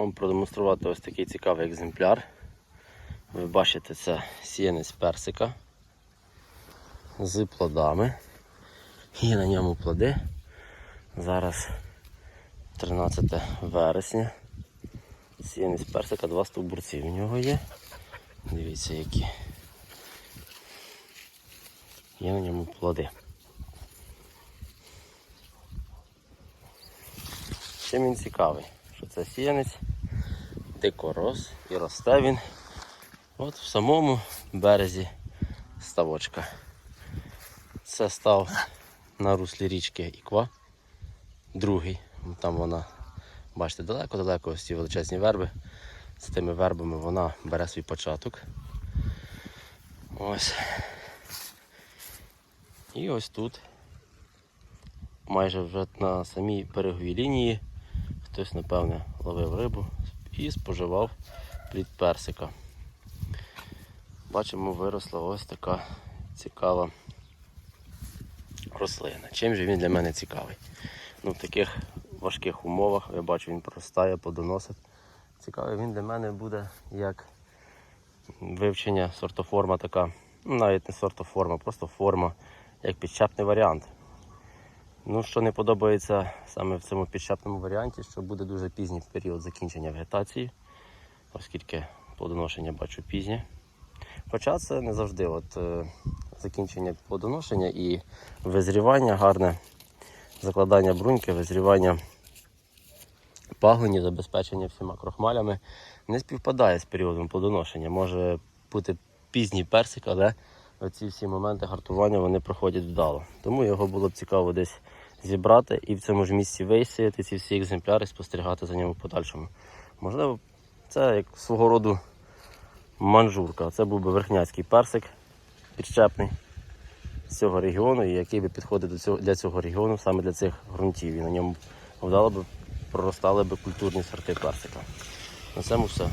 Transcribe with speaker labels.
Speaker 1: Вам продемонструвати ось такий цікавий екземпляр. Ви бачите, це сіянець персика з плодами. Є на ньому плоди. Зараз 13 вересня. Сіянець персика, два стовбурці в нього є. Дивіться, які. Є на ньому плоди. Чим він цікавий? Що це сіянець, дикорос і росте він от в самому березі ставочка. Це став на руслі річки Іква, другий. Там вона, бачите, далеко-далеко ось ці величезні верби. З тими вербами вона бере свій початок. Ось. І ось тут, майже вже на самій береговій лінії, хтось, напевне, ловив рибу і споживав плід персика. Бачимо, виросла ось така цікава рослина. Чим же він для мене цікавий? Ну, в таких важких умовах, я бачу, він проростає, плодоносить. Цікавий він для мене буде як вивчення сортоформа така, ну, навіть не сортоформа, просто форма, як підчепний варіант. Ну, що не подобається саме в цьому підчепному варіанті, що буде дуже пізній період закінчення вегетації, оскільки плодоношення бачу пізнє. Хоча це не завжди от, е, закінчення плодоношення і визрівання гарне, закладання бруньки, визрівання пагоні, забезпечення всіма крохмалями не співпадає з періодом плодоношення. Може бути пізній персик, але ці всі моменти гартування вони проходять вдало. Тому його було б цікаво десь зібрати і в цьому ж місці висіяти ці всі екземпляри, спостерігати за ним в подальшому. Можливо, це як свого роду манжурка. Це був би верхняцький персик підщепний з цього регіону, і який би підходив до цього, для цього регіону, саме для цих ґрунтів. І на ньому вдало би проростали би культурні сорти персика. На цьому все.